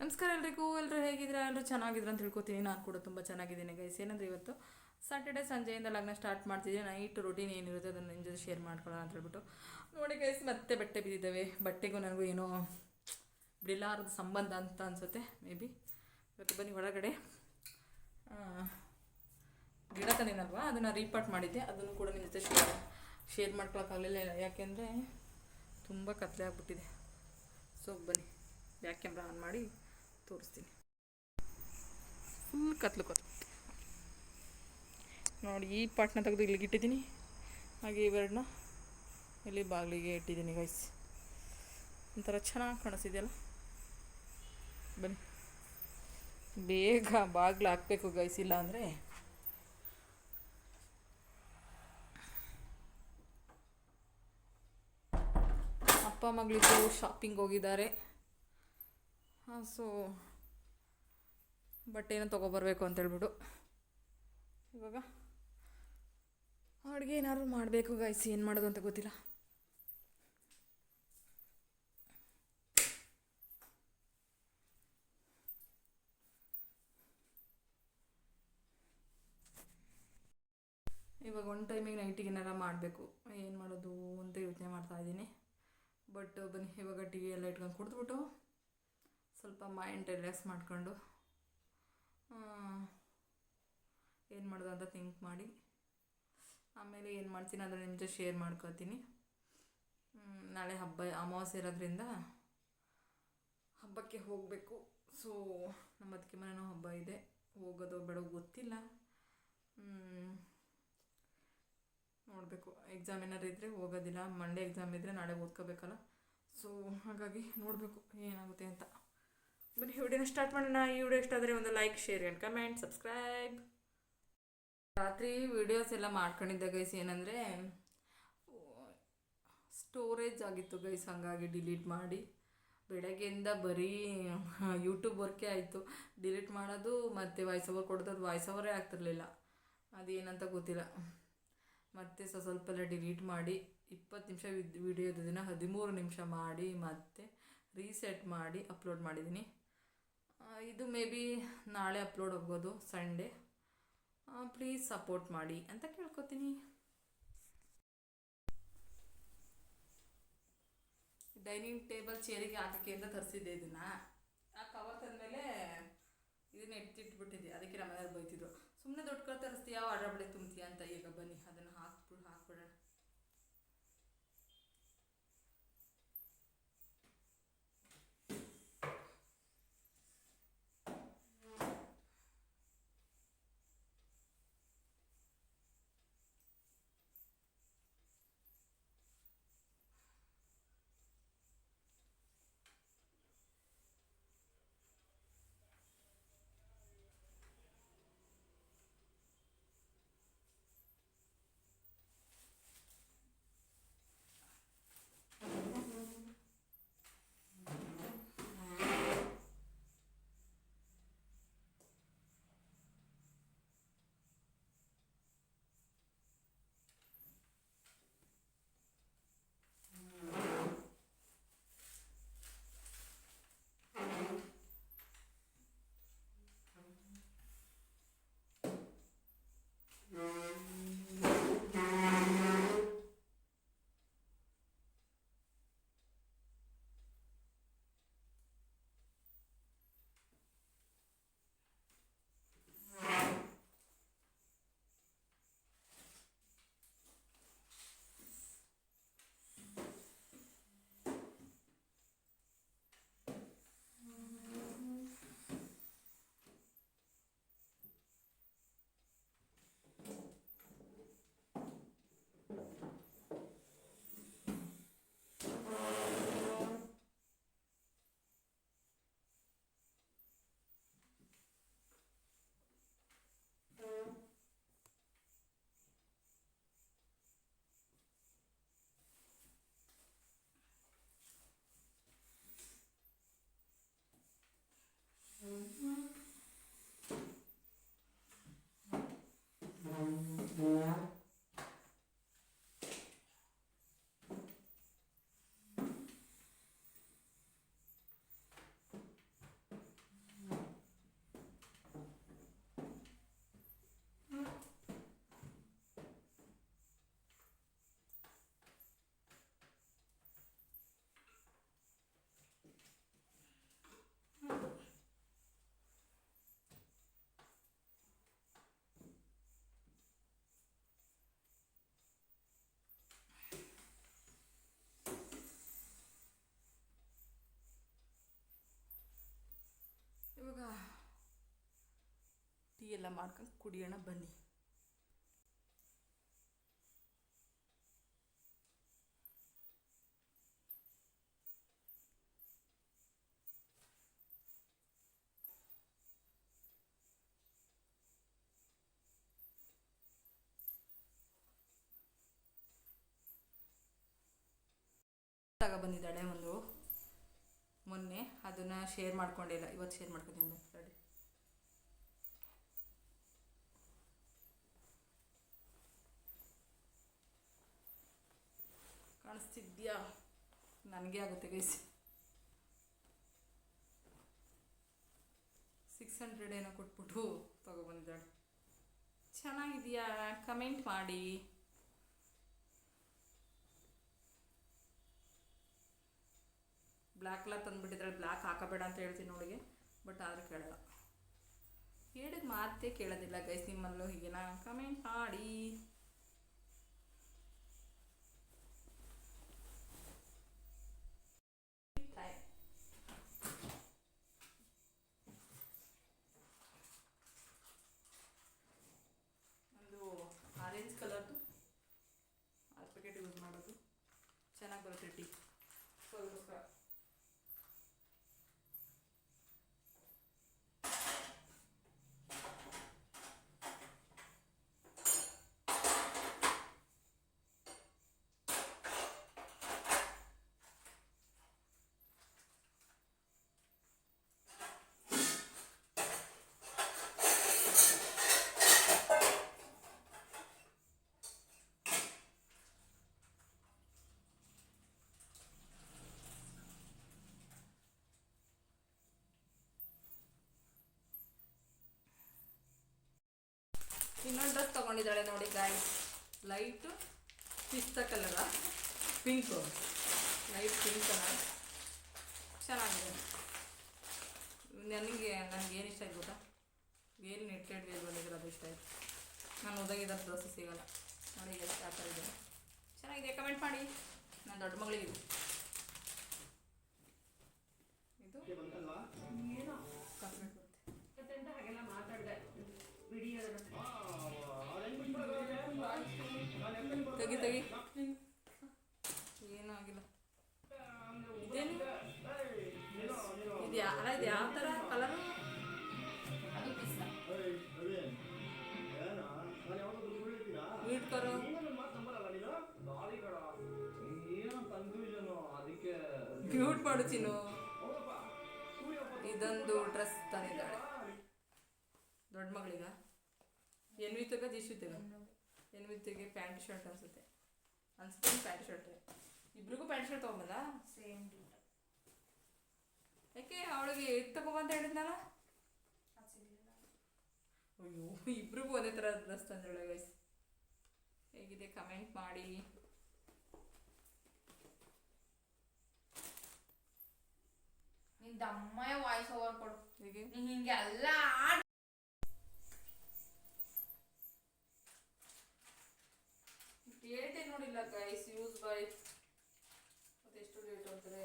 ನಮಸ್ಕಾರ ಎಲ್ರಿಗೂ ಎಲ್ಲರೂ ಹೇಗಿದ್ರೆ ಎಲ್ಲರೂ ಚೆನ್ನಾಗಿದ್ರು ಅಂತ ತಿಳ್ಕೊತೀನಿ ನಾನು ಕೂಡ ತುಂಬ ಚೆನ್ನಾಗಿದ್ದೀನಿ ಗೈಸ್ ಏನಂದ್ರೆ ಇವತ್ತು ಸಾಟರ್ಡೆ ಸಂಜೆಯಿಂದ ಲಗ್ನ ಸ್ಟಾರ್ಟ್ ಮಾಡ್ತಿದ್ದೀನಿ. ನೈಟ್ ರೊಟೀನ್ ಏನಿರುತ್ತೆ ಅದನ್ನು ನಿಮ್ಮ ಜೊತೆ ಶೇರ್ ಮಾಡ್ಕೊಳ್ಳೋಣ ಅಂತ ಹೇಳ್ಬಿಟ್ಟು. ನೋಡಿ ಗೈಸ್ ಮತ್ತೆ ಬಟ್ಟೆ ಬಿದ್ದಿದ್ದಾವೆ. ಬಟ್ಟೆಗೂ ನನಗೂ ಏನೋ ಬಿಡಲಾರದ ಸಂಬಂಧ ಅಂತ ಅನಿಸುತ್ತೆ. ಮೇ ಬಿ ಇವತ್ತು ಬನ್ನಿ ಒಳಗಡೆ. ಗಿಡ ತಂದಿನಲ್ವಾ? ಅದನ್ನು ರೀಪಾರ್ಟ್ ಮಾಡಿದ್ದೆ. ಅದನ್ನು ಕೂಡ ನಿಮ್ಮ ಜೊತೆ ಶೇರ್ ಶೇರ್ ಮಾಡ್ಕೊಳಕ್ಕಾಗಲಿಲ್ಲ ಯಾಕೆಂದರೆ ತುಂಬ ಕತ್ತಲೆ ಆಗಿಬಿಟ್ಟಿದೆ. ಸೊ ಬನ್ನಿ. ಬ್ಯಾಕ್ ಕ್ಯಾಮ್ರಾ ಆನ್ ಮಾಡಿ ತೋರಿಸ್ತೀನಿ. ಫುಲ್ ಕತ್ಲು ಕತ್ಲು. ನೋಡಿ, ಈ ಪಾಟ್ನ ತೆಗೆದು ಇಲ್ಲಿಗೆ ಇಟ್ಟಿದ್ದೀನಿ. ಹಾಗೆ ಇವೆರಡನ್ನ ಇಲ್ಲಿ ಬಾಗಿಲಿಗೆ ಇಟ್ಟಿದ್ದೀನಿ ಗೈಸ್ ಒಂಥರ ಚೆನ್ನಾಗಿ ಕಾಣಿಸಿದೆಯಲ್ಲ ಬನ್ನಿ. ಬೇಗ ಬಾಗಿಲು ಹಾಕಬೇಕು ಗೈಸ್ ಇಲ್ಲ ಅಂದರೆ ಅಪ್ಪ ಮಗಳಿಗೂ ಶಾಪಿಂಗ್ ಹೋಗಿದ್ದಾರೆ. ಸೊ, ಬಟ್ಟೆನ ತೊಗೊಬರ್ಬೇಕು ಅಂತ ಹೇಳ್ಬಿಟ್ಟು ಇವಾಗ ಅಡುಗೆ ಏನಾದರೂ ಮಾಡಬೇಕು ಗಾಯ್ಸ್ ಏನು ಮಾಡೋದು ಅಂತ ಗೊತ್ತಿಲ್ಲ. ಇವಾಗ ಒಂದು ಟೈಮಿಗೆ ನೈಟಿಗೆ ಏನಾರ ಮಾಡಬೇಕು. ಏನು ಮಾಡೋದು ಅಂತ ಯೋಚನೆ ಮಾಡ್ತಾ ಇದ್ದೀನಿ. ಬಟ್, ಬನ್ನಿ, ಇವಾಗ ಟೀ ಎಲ್ಲ ಇಟ್ಕೊಂಡು ಕುಡಿದ್ಬಿಟ್ಟು ಸ್ವಲ್ಪ ಮೈಂಡ್ ರಿಲ್ಯಾಕ್ಸ್ ಮಾಡಿಕೊಂಡು ಏನು ಮಾಡೋದು ಅಂತ ಥಿಂಕ್ ಮಾಡಿ, ಆಮೇಲೆ ಏನು ಮಾಡ್ತೀನಿ ಅದನ್ನು ನಿಮ್ಮ ಜೊತೆ ಶೇರ್ ಮಾಡ್ಕೊತೀನಿ. ನಾಳೆ ಹಬ್ಬ, ಅಮಾವಾಸ್ಯೆ ಇರೋದ್ರಿಂದ ಹಬ್ಬಕ್ಕೆ ಹೋಗಬೇಕು. ಸೊ ನಮ್ಮ ಅದಕ್ಕೆ ಮನೇನೋ ಹಬ್ಬ ಇದೆ. ಹೋಗೋದು ಬೇಡ ಗೊತ್ತಿಲ್ಲ. ನೋಡಬೇಕು. ಎಕ್ಸಾಮ್ ಏನಾದ್ರು ಇದ್ದರೆ ಹೋಗೋದಿಲ್ಲ. ಮಂಡೇ ಎಕ್ಸಾಮ್ ಇದ್ದರೆ ನಾಳೆ ಓದ್ಕೋಬೇಕಲ್ಲ. ಸೊ ಹಾಗಾಗಿ ನೋಡಬೇಕು ಏನಾಗುತ್ತೆ ಅಂತ. ಬನ್ನಿ ವಿಡಿಯೋನ ಸ್ಟಾರ್ಟ್ ಮಾಡೋಣ. ಈ ವಿಡಿಯೋ ಇಷ್ಟ ಆದರೆ ಒಂದು like share and comment subscribe ರಾತ್ರಿ ವಿಡಿಯೋಸ್ ಎಲ್ಲ ಮಾಡ್ಕೊಂಡಿದ್ದೆ ಗೈಸ್ ಏನಂದರೆ ಸ್ಟೋರೇಜ್ ಆಗಿತ್ತು ಗೈಸ್ ಹಾಗಾಗಿ ಡಿಲೀಟ್ ಮಾಡಿ. ಬೆಳಗ್ಗೆಯಿಂದ ಬರೀ ಯೂಟ್ಯೂಬ್ ವರ್ಕೇ ಆಯಿತು. ಡಿಲೀಟ್ ಮಾಡೋದು, ಮತ್ತು ವಾಯ್ಸ್ ಓವರ್ ಕೊಡೋದು ವಾಯ್ಸ್ ಓವರೇ ಆಗ್ತಿರ್ಲಿಲ್ಲ. ಅದೇನಂತ ಗೊತ್ತಿಲ್ಲ. ಮತ್ತೆ ಸ್ವಲ್ಪ ಸ್ವಲ್ಪ ಎಲ್ಲ ಡಿಲೀಟ್ ಮಾಡಿ, ಇಪ್ಪತ್ತು ನಿಮಿಷ ವಿಡಿಯೋ ದಿನ ಹದಿಮೂರು ನಿಮಿಷ ಮಾಡಿ, ಮತ್ತೆ ರೀಸೆಟ್ ಮಾಡಿ ಅಪ್ಲೋಡ್ ಮಾಡಿದ್ದೀನಿ ಇದು ಮೇ ಬಿ ನಾಳೆ ಅಪ್ಲೋಡ್ ಹೋಗ್ಬೋದು, ಸಂಡೇ. ಪ್ಲೀಸ್ ಸಪೋರ್ಟ್ ಮಾಡಿ ಅಂತ ಕೇಳ್ಕೊತೀನಿ. ಡೈನಿಂಗ್ ಟೇಬಲ್ ಚೇರಿಗೆ ಹಾಕಕ್ಕೆ ಅಂತ ತರಿಸಿದ್ದೆ ಇದನ್ನು. ಆ ಕವರ್ ತಂದಮೇಲೆ ಇದನ್ನ ಎತ್ತಿಟ್ಬಿಟ್ಟಿದ್ದೆ. ಅದಕ್ಕೆ ನಮ್ಮ ಬೈತಿದ್ರು. ಸುಮ್ಮನೆ ದೊಡ್ಡ ಕವರ್ ತರಿಸ್ತೀಯಾ ಆರ್ಡರ್ ಬಳಿ ತುಂಬ್ತೀಯ ಅಂತ. ಈಗ ಬನ್ನಿ, ಅದನ್ನು ಹಾಕ್ಬಿಟ್ಟು ಎಲ್ಲ ಮಾಡ್ಕೊಂಡು ಕುಡಿಯೋಣ ಬನ್ನಿ. ಬಂದಿದ್ದಾಳೆ ಒಂದು ಮೊನ್ನೆ ಅದನ್ನ ಶೇರ್ ಮಾಡ್ಕೊಂಡಿಲ್ಲ. ಇವತ್ತು ಶೇರ್ ಮಾಡ್ಕೊಂಡಿದ್ದೀನಿ ನೋಡಿ ಕಾಣಿಸ್ತಿದ್ಯಾ? ನನಗೆ ಆಗುತ್ತೆ ಗೈಸ್ ಸಿಕ್ಸ್ ಹಂಡ್ರೆಡ್ ಏನೋ ಕೊಟ್ಬಿಟ್ಟು ತೊಗೊಬಂದಿದ್ದಾಳೆ ಚೆನ್ನಾಗಿದೆಯಾ? ಕಮೆಂಟ್ ಮಾಡಿ. ಬ್ಲ್ಯಾಕ್ ತಂದುಬಿಟ್ಟಿದ್ರೆ ಬ್ಲ್ಯಾಕ್ ಹಾಕಬೇಡ ಅಂತ ಹೇಳ್ತೀನಿ ನೋಡಿಗೆ ಬಟ್ ಆದರೆ ಕೇಳಲ್ಲ. ಹೇಳಿದ ಮಾತೇ ಕೇಳೋದಿಲ್ಲ ಗೈಸ್ ನಿಮ್ಮಲ್ಲೂ ಹೀಗೆನಾ? ಕಮೆಂಟ್ ಮಾಡಿ ಒಂದು ಆರೆಂಜ್ ಕಲರ್ದು ಆರು ಪ್ಯಾಕೆಟ್ ಯೂಸ್ ಮಾಡೋದು ಚೆನ್ನಾಗಿ ಬರುತ್ತೆ ಟೀ ಸ್ವಲ್ಪ ಇನ್ನೊಂದು ಡ್ರೆಸ್ ತೊಗೊಂಡಿದ್ದಾಳೆ ನೋಡಿ ಗಾಯ್ ಲೈಟು ಪಿಸ್ತ ಕಲರ ಪಿಂಕು ಲೈಟ್ ಪಿಂಕ್ ಕಲರ್ ಚೆನ್ನಾಗಿದೆ. ನನಗೆ ನನಗೆ ಏನು ಇಷ್ಟ ಆಯ್ತು ಗೊತ್ತಾ? ಏನು ನೆಟ್ ಹೇಳಿ ಬಂದಿದ್ರೆ ಅದು ಇಷ್ಟ ಆಯ್ತು? ನಾನು ಉದಾಗಿದ್ದ ಡ್ರೆಸ್ ಸಿಗೋಲ್ಲ. ನೋಡಿ ಎಷ್ಟು ಆ ಥರ ಇದೆ. ಚೆನ್ನಾಗಿದೆ ಕಮೆಂಟ್ ಮಾಡಿ. ನನ್ನ ದೊಡ್ಡ ಮಗಳಿಗಿದೆ. ಮಾಡು ಚಿನ್ನು ಇದೊಂದು ಡ್ರೆಸ್ ತಂದಿದ್ದಾಳೆ. ದೊಡ್ಡ ಮಗಳಿಗ? ಎನ್ವಿತಗ ದಿಶ್ವಿತಗ ಎನ್ವಿತಿಗೆ ಪ್ಯಾಂಟ್ ಶರ್ಟ್ ಅನ್ಸುತ್ತೆ. ಅನ್ಸುತ್ತೆ ಪ್ಯಾಂಟ್ ಶರ್ಟ್. ಇಬ್ರಿಗೂ ಪ್ಯಾಂಟ್ ಶರ್ಟ್ ತಗೊಂಬಲ್ಲ ಸೇಮ್ ಯಾಕೆ ಅವಳಿಗೆ ಎದ್ದು ತಗೊಂಬಂತ ಹೇಳಿದ್ನಲ್ಲ? ಅಯ್ಯೋ ಇಬ್ರಿಗೂ ಒಂದೇ ಥರ ಡ್ರೆಸ್ ತಂದಳೆ ಗೈಸ್ ಹೇಗಿದೆ ಕಮೆಂಟ್ ಮಾಡಿ. ನಿನ್ ಅಮ್ಮಯ ವಾಯ್ಸ್ ಓವರ್ ಕೊಡು. ಹೇಗೆ? ಎಲ್ಲ ಆಡ್. ಡೇಟೇ ನೋಡಿಲ್ಲ ಗೈಸ್ ಯೂಸ್ ಬೈ ಅದೆಷ್ಟು ಡೇಟ್ ಅಂದರೆ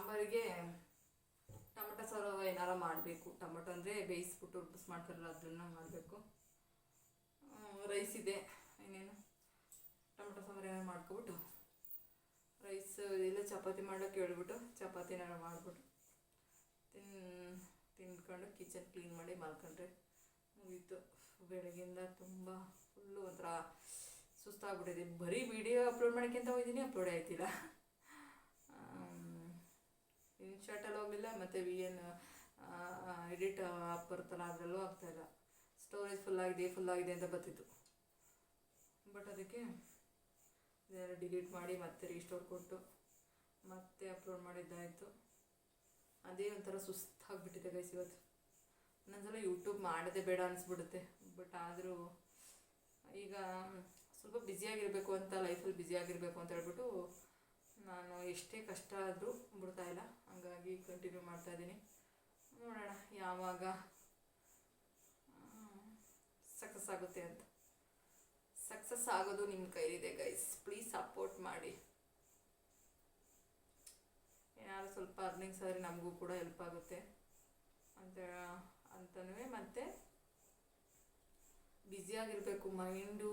ಸಾಂಬಾರಿಗೆ ಟೊಮಟೊ ಸಾರು ಏನಾರ ಮಾಡಬೇಕು. ಟೊಮಟೊ ಅಂದರೆ ಬೇಯಿಸ್ಬಿಟ್ಟು ರುಬ್ಬಿಸ್ ಮಾಡ್ತಾರಲ್ಲ ಅದನ್ನು ಮಾಡಬೇಕು. ರೈಸ್ ಇದೆ. ಇನ್ನೇನು? ಟೊಮಟೊ ಸಾಂಬಾರು ಏನಾರು ಮಾಡ್ಕೊಬಿಟ್ಟು ರೈಸ್, ಇಲ್ಲ ಚಪಾತಿ ಮಾಡೋಕೆ ಹೇಳ್ಬಿಟ್ಟು ಚಪಾತಿ ಏನಾರು ಮಾಡಿಬಿಟ್ಟು ತಿನ್ ತಿನ್ಕೊಂಡು ಕಿಚನ್ ಕ್ಲೀನ್ ಮಾಡಿ ಮಲ್ಕೊಂಡ್ರೆ ಮುಗೀತು. ಬೆಳಗಿಂದ ತುಂಬ ಫುಲ್ಲು ಒಂಥರ ಸುಸ್ತಾಗ್ಬಿಟ್ಟಿದೆ. ಬರೀ ವಿಡಿಯೋ ಅಪ್ಲೋಡ್ ಮಾಡೋಕ್ಕಿಂತ ಹೋಗಿದ್ದೀನಿ ಅಪ್ಲೋಡ್ ಆಯ್ತಿಲ್ಲ. ಇನ್ಶಾಟಲ್ಲಿ ಹೋಗಲಿಲ್ಲ, ಮತ್ತು ವಿ ಎನ್ ಎಡಿಟ್ ಆಪ್ ಬರುತ್ತಲ್ಲ, ಅದರಲ್ಲೂ ಆಗ್ತಾಯಿಲ್ಲ ಸ್ಟೋರೇಜ್ ಫುಲ್ ಆಗಿದೆ ಫುಲ್ ಆಗಿದೆ ಅಂತ ಬರ್ತಿತ್ತು. ಬಟ್ ಅದಕ್ಕೆ ಇದೆಲ್ಲ ಡಿಲೀಟ್ ಮಾಡಿ ಮತ್ತೆ ರೀಸ್ಟೋರ್ ಕೊಟ್ಟು ಮತ್ತೆ ಅಪ್ಲೋಡ್ ಮಾಡಿದ್ದಾಯಿತು. ಅದೇ ಒಂಥರ ಸುಸ್ತಾಗ್ಬಿಟ್ಟಿದೆ ಗೈಸ್ ಇವತ್ತು. ಒಂದೊಂದ್ಸಲ ಯೂಟ್ಯೂಬ್ ಮಾಡೋದೇ ಬೇಡ ಅನಿಸ್ಬಿಡುತ್ತೆ. ಬಟ್ ಆದರೂ ಈಗ ಸ್ವಲ್ಪ ಬ್ಯುಸಿಯಾಗಿರಬೇಕು ಅಂತ ಲೈಫಲ್ಲಿ ಬ್ಯುಸಿಯಾಗಿರಬೇಕು ಅಂತ ಹೇಳ್ಬಿಟ್ಟು ನಾನು ಎಷ್ಟೇ ಕಷ್ಟ ಆದರೂ ಬಿಡ್ತಾ ಇಲ್ಲ. ಹಂಗಾಗಿ ಕಂಟಿನ್ಯೂ ಮಾಡ್ತಾ ಇದ್ದೀನಿ. ನೋಡೋಣ ಯಾವಾಗ ಸಕ್ಸಸ್ ಆಗುತ್ತೆ ಅಂತ. ಸಕ್ಸಸ್ ಆಗೋದು ನಿಮ್ಮ ಕೈಲಿದೆ ಗೈಸ್ ಪ್ಲೀಸ್ ಸಪೋರ್ಟ್ ಮಾಡಿ. ಏನಾದ್ರು ಸ್ವಲ್ಪ ಅರ್ನಿಂಗ್ಸ್ ಆದರೆ ನಮಗೂ ಕೂಡ ಹೆಲ್ಪ್ ಆಗುತ್ತೆ. ಅಂತ ಅಂತನೂ ಮತ್ತೆ ಬ್ಯುಸಿಯಾಗಿರಬೇಕು ಮೈಂಡು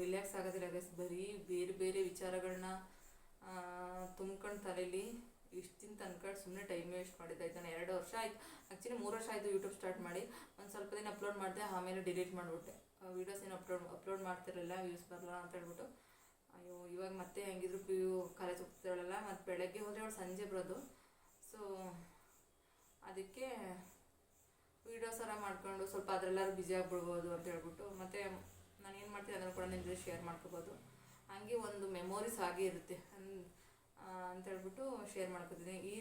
ರಿಲ್ಯಾಕ್ಸ್ ಆಗೋದಿಲ್ಲ ಗೈಸ್ ಬರೀ ಬೇರೆ ಬೇರೆ ವಿಚಾರಗಳನ್ನ ತುಂಬ್ಕೊಂಡು ತಲೆಯಲ್ಲಿ ಇಷ್ಟು ತನಕ ಸುಮ್ಮನೆ ಟೈಮ್ ವೇಸ್ಟ್ ಮಾಡಿದ್ದಾಯ್ತು ನಾನು ಎರಡು ವರ್ಷ ಆಯ್ತು. ಆ್ಯಕ್ಚುಲಿ ಮೂರು ವರ್ಷ ಆಯಿತು ಯೂಟ್ಯೂಬ್ ಸ್ಟಾರ್ಟ್ ಮಾಡಿ. ಒಂದು ಸ್ವಲ್ಪ ದಿನ ಅಪ್ಲೋಡ್ ಮಾಡಿದೆ, ಆಮೇಲೆ ಡಿಲೀಟ್ ಮಾಡಿಬಿಟ್ಟೆ. ವೀಡಿಯೋಸ್ ಏನು ಅಪ್ಲೋಡ್ ಅಪ್ಲೋಡ್ ಮಾಡ್ತಿರಲಿಲ್ಲ ವ್ಯೂಸ್ ಬರಲ್ಲ ಅಂತ ಹೇಳ್ಬಿಟ್ಟು. ಅಯ್ಯೋ, ಇವಾಗ ಮತ್ತೆ ಹೆಂಗಿದ್ರು ಪಿ ಯು ಕಾಲೇಜ್ ಹೋಗ್ತಿರಲ್ಲ ಮತ್ತು ಬೆಳಗ್ಗೆ ಹೋದರೆ ಅವಳು ಸಂಜೆ ಬರೋದು. ಸೊ ಅದಕ್ಕೆ ವೀಡಿಯೋಸ್ ಎಲ್ಲ ಮಾಡ್ಕೊಂಡು ಸ್ವಲ್ಪ ಅದರೆಲ್ಲರೂ ಬಿಜಿ ಆಗಿಬಿಡ್ಬೋದು ಅಂತ ಹೇಳ್ಬಿಟ್ಟು. ಮತ್ತು ನಾನು ಏನು ಮಾಡ್ತೀನಿ ಅದನ್ನು ಕೂಡ ನಿಮ್ಮ ಜೊತೆ ಶೇರ್ ಮಾಡ್ಕೋಬೋದು. ಹಂಗೆ ಒಂದು ಮೆಮೊರೀಸ್ ಆಗೇ ಇರುತ್ತೆ. ಅಂತ ಹೇಳ್ಬಿಟ್ಟು ಶೇರ್ ಮಾಡ್ಕೊತೀನಿ. ಈ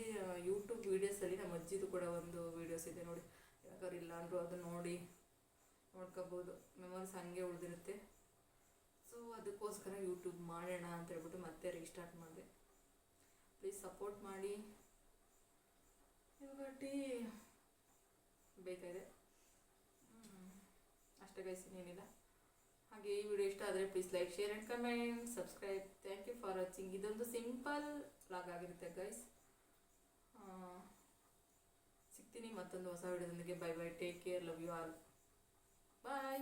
ಯೂಟ್ಯೂಬ್ ವೀಡಿಯೋಸಲ್ಲಿ ನಮ್ಮ ಅಜ್ಜಿದು ಕೂಡ ಒಂದು ವೀಡಿಯೋಸ್ ಇದೆ ನೋಡಿ. ಯಾಕಂದ್ರೆ ಇಲ್ಲ ಅಂದರೂ ಅದನ್ನು ನೋಡಿ ನೋಡ್ಕೋಬೋದು. ಮೆಮೊರೀಸ್ ಹಂಗೆ ಉಳಿದಿರುತ್ತೆ. ಸೊ ಅದಕ್ಕೋಸ್ಕರ ಯೂಟ್ಯೂಬ್ ಮಾಡೋಣ ಅಂತ ಹೇಳ್ಬಿಟ್ಟು ಮತ್ತೆ ರೀಸ್ಟಾರ್ಟ್ ಮಾಡಿದೆ. ಪ್ಲೀಸ್ ಸಪೋರ್ಟ್ ಮಾಡಿ. ಇವಾಗ ಬೇಕಾಗಿದೆ. ಅಷ್ಟೇ ಗೈಸ್ ಇನ್ನೇನಿಲ್ಲ. ಹಾಗೆ ಈ ವಿಡಿಯೋ ಇಷ್ಟ ಆದರೆ please like share and comment subscribe thank you for watching ಇದೊಂದು ಸಿಂಪಲ್ ಬ್ಲಾಗ್ ಆಗಿರುತ್ತೆ ಗೈಸ್ ಸಿಗ್ತೀನಿ ಮತ್ತೊಂದು ಹೊಸ ವಿಡಿಯೋದೊಂದಿಗೆ bye bye take care love you all bye